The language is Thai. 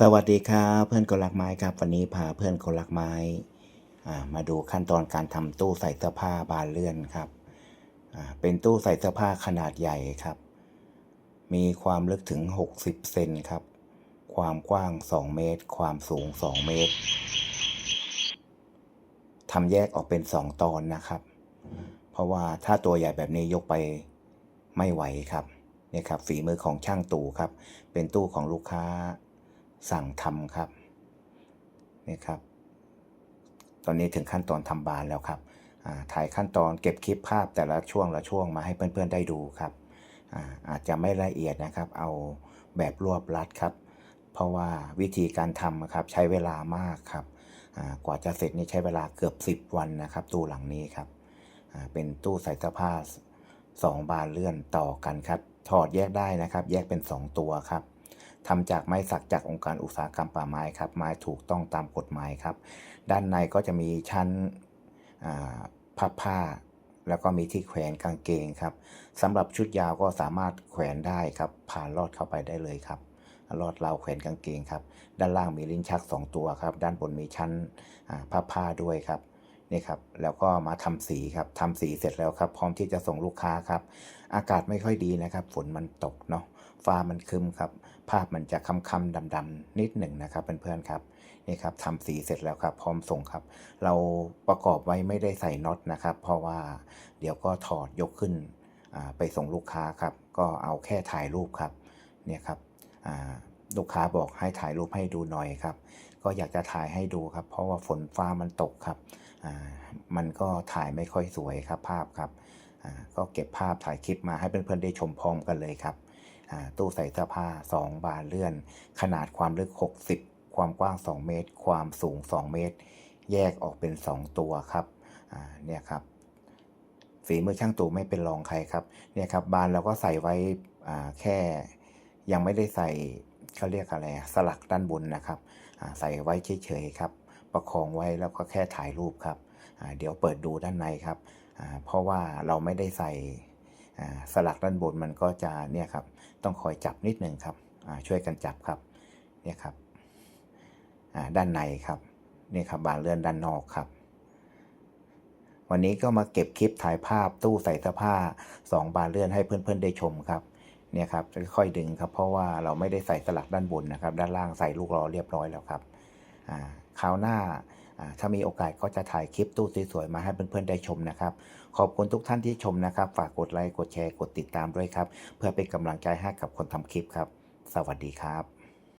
สวัสดีครับเพื่อนคนรักไม้ครับ วันนี้พาเพื่อนคนรักไม้มาดูขั้นตอนการทำตู้ใส่เสื้อผ้าบานเลื่อนครับเป็นตู้ใส่เสื้อผ้าขนาดใหญ่ครับ มีความลึกถึง 60เซนครับ ความกว้าง 2 เมตร ความสูง 2 เมตรทำแยกออกเป็น 2 ตอนนะครับ เพราะว่าถ้าตัวใหญ่แบบนี้ยกไปไม่ไหวครับนี่ครับฝีมือของช่างตู่ครับ เป็นตู้ของลูกค้า สั่งทำครับนี่ครับตอนนี้ถึงขั้นตอนทำบานแล้วครับถ่ายขั้นตอนเก็บคลิปภาพแต่ละช่วงละช่วงมาให้เพื่อนๆได้ดูครับอาอาจจะไม่ละเอียดนะครับ เอาแบบรวบรัดครับ เพราะว่าวิธีการทำครับใช้เวลามากครับกว่าจะเสร็จนี่ใช้เวลาเกือบ 10 วันนะครับ ตู้หลังนี้ครับเป็นตู้ใส่เสื้อผ้าสองบานเลื่อนต่อกันครับ ถอดแยกได้นะครับ แยกเป็น 2 ตัวครับ ทำจากไม้สักจากองค์การอุตสาหกรรมป่าไม้ครับไม้ถูกต้องตามกฎหมายครับ ด้านในก็จะมีชั้นอ่าพับผ้า แล้วก็มีที่แขวนกางเกงครับสำหรับชุดยาวก็สามารถแขวนได้ครับผ่านลอดเข้าไปได้เลยครับลอดราวแขวนกางเกงครับ ด้านล่างมีลิ้นชัก 2 ตัวครับ ด้านบนมีชั้นอ่าผ้าด้วยครับ นี่ครับแล้วก็มาทำสีครับทำสีเสร็จแล้วครับ พร้อมที่จะส่งลูกค้าครับ อากาศไม่ค่อยดีนะครับ ฝนมันตกเนาะฟ้ามันคึมครับ ภาพมันจะค้ำๆดำๆนิดหนึ่งนะครับเพื่อนๆครับนี่ครับทำสีเสร็จแล้วครับ พร้อมส่งครับ เราประกอบไว้ไม่ได้ใส่น็อตนะครับ เพราะว่าเดี๋ยวก็ถอดยกขึ้นไปส่งลูกค้าครับ ก็เอาแค่ถ่ายรูปครับเนี่ยครับ ลูกค้าบอกให้ถ่ายรูปให้ดูหน่อยครับ ก็อยากจะถ่ายให้ดูครับ เพราะว่าฝนฟ้ามันตกครับอ่ามันก็ถ่ายไม่ค่อยสวยครับภาพครับอ่าก็เก็บภาพถ่ายคลิปมาให้เพื่อนๆได้ชมพร้อมกันเลยครับอ่าตู้ใส่เสื้อผ้า 2 บานเลื่อน ขนาดความลึก 60 ความกว้าง 2 เมตร ความสูง 2 เมตร แยกออกเป็น 2 ตัวครับอ่าเนี่ยครับฝีมือช่างตู่ไม่เป็นรองใครครับเนี่ยครับบานเราก็ใส่ไว้อ่าแค่ยังไม่ได้ใส่ เขาเรียกอะไรสลักด้านบนนะครับใส่ไว้เฉยๆครับ ประคองไว้แล้วก็แค่ถ่ายรูปครับเดี๋ยวเปิดดูด้านในครับเพราะว่าเราไม่ได้ใส่สลักด้านบนมันก็จะเนี่ยครับต้องคอยจับนิดนึงครับช่วยกันจับครับเนี่ยครับด้านในครับนี่ครับบานเลื่อนด้านนอกครับ วันนี้ก็มาเก็บคลิปถ่ายภาพตู้ใส่เสื้อผ้า 2 บานเลื่อนให้เพื่อนๆได้ชมครับ เนี่ยครับค่อยดึงครับ เพราะว่าเราไม่ได้ใส่สลักด้านบนนะครับ ด้านล่างใส่ลูกล้อเรียบร้อยแล้วครับคราวหน้าถ้ามีโอกาสก็จะถ่ายคลิปตู้สวยๆมาให้เพื่อนๆได้ชมนะครับ ขอบคุณทุกท่านที่ชมนะครับ ฝากกดไลค์กดแชร์กดติดตามด้วยครับ เพื่อเป็นกำลังใจให้กับคนทำคลิปครับ สวัสดีครับ